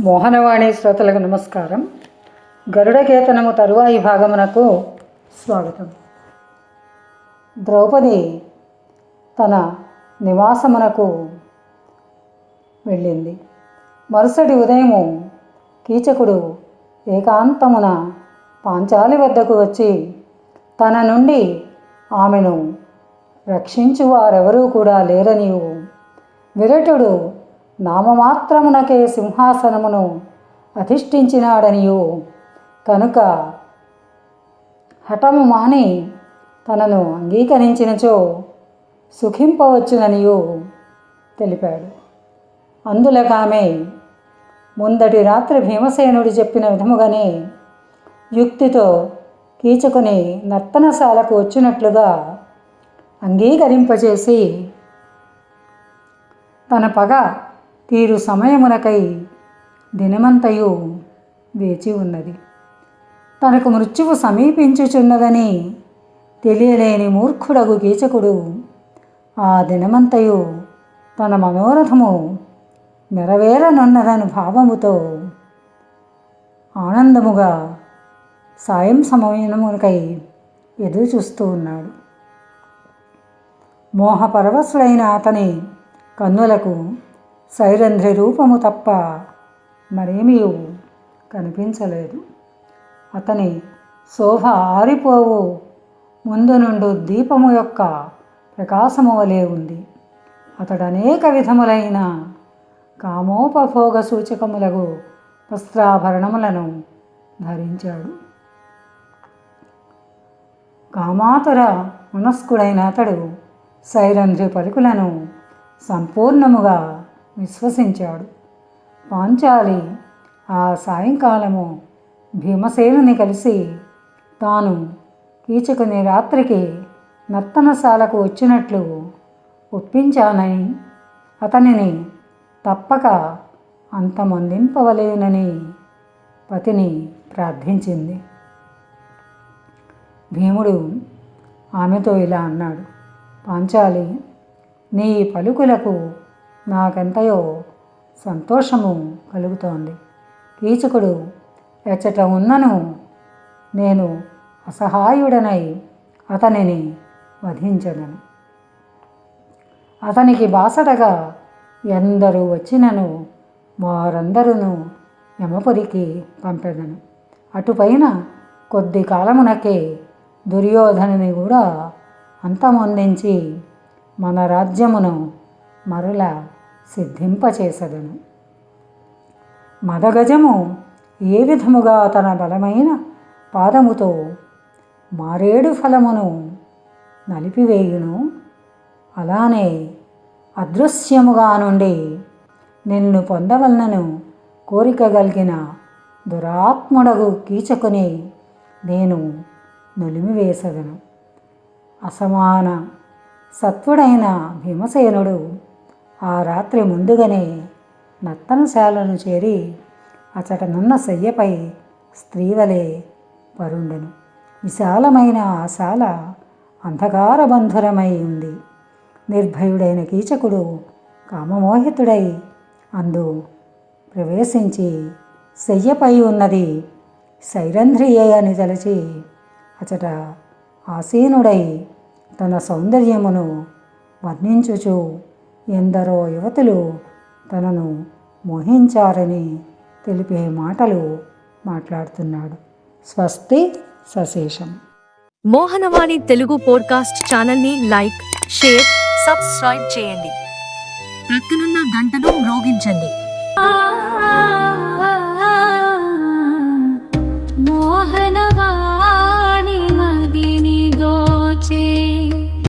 మోహనవాణి శ్రోతలకు నమస్కారం. గరుడకేతనము తరువాయి భాగమునకు స్వాగతం. ద్రౌపది తన నివాసమునకు వెళ్ళింది. మరుసటి ఉదయము కీచకుడు ఏకాంతమున పాంచాలి వద్దకు వచ్చి తన నుండి ఆమెను రక్షించు వారెవరూ కూడా లేరనియు విరటుడు నామమాత్రమునకే సింహాసనమును అధిష్ఠించినాడనియు. కనుక హఠము మాని తనను అంగీకరించినచో సుఖింపవచ్చుననియు తెలిపాడు. అందులకామె ముందటి రాత్రి భీమసేనుడు చెప్పిన విధముగానే యుక్తితో కీచుకుని నర్తనశాలకు వచ్చినట్లుగా అంగీకరింపచేసి తన పగ తీరు సమయమునకై దినమంతయు వేచి ఉన్నది. తనకు మృత్యువు సమీపించుచున్నదని తెలియలేని మూర్ఖుడగు కీచకుడు ఆ దినమంతయు తన మనోరథము నెరవేరనున్నదని భావముతో ఆనందముగా సాయం సమయమునకై ఎదురు చూస్తూ ఉన్నాడు. మోహపరవశుడైన అతని కన్నులకు సైరంధ్రి రూపము తప్ప మరేమీ కనిపించలేదు. అతని శోభ ఆరిపోవు. ముందు నుండు దీపము యొక్క ప్రకాశము వలె ఉంది. అతడు అనేక విధములైన కామోపభోగ సూచకములకు వస్త్రాభరణములను ధరించాడు. కామాతర మనస్కుడైన అతడు సైరంధ్రి పలుకులను సంపూర్ణముగా విశ్వసించాడు. పాంచాలి ఆ సాయంకాలము భీమసేనుని కలిసి తాను కీచుకుని రాత్రికి నర్తనశాలకు వచ్చినట్లు ఒప్పించానని అతనిని తప్పక అంతమొందింపవలేనని పతిని ప్రార్థించింది. భీముడు ఆమెతో ఇలా అన్నాడు పాంచాలి నీ పలుకులకు నాకెంతయో సంతోషము కలుగుతోంది. కీచకుడు ఎచ్చట ఉన్నను. నేను అసహాయుడనై అతనిని వధించదను అతనికి బాసటగా ఎందరూ వచ్చినను వారందరూ యమపురికి పంపెదను. అటుపైన కొద్ది కాలమునకే దుర్యోధనుని కూడా అంతమొందించి మన రాజ్యమును మరలా సిద్ధింపచేసదను. మదగజము ఏ విధముగా తన బలమైన పాదముతో మారేడు ఫలమును నలిపివేయును? అలానే అదృశ్యముగా నుండి నిన్ను పొందవలనను కోరికగలిగిన దురాత్ముడగు కీచకుని నేను నులిమివేసదను. అసమాన సత్వుడైన భీమసేనుడు ఆ రాత్రి ముందుగానే నత్తనశాలను చేరి అచటనున్న శయ్యపై స్త్రీవలే పరుండెను విశాలమైన ఆ శాల అంధకారబంధురమై ఉంది. నిర్భయుడైన కీచకుడు కామమోహితుడై అందు ప్రవేశించి శయ్యపై ఉన్నది సైరంధ్రియే అని తలచి అచట ఆసీనుడై తన సౌందర్యమును వర్ణించుచు ఎందరో యువతులు తనను మోహించారని తెలిపే మాటలు మాట్లాడుతున్నాడు. స్వస్తి సశేషం. మోహనవాణి తెలుగు పోడ్కాస్ట్ ఛానల్ని లైక్ షేర్ సబ్స్క్రైబ్ చేయండి. ప్రక్కనున్న గంటను మ్రోగించండి.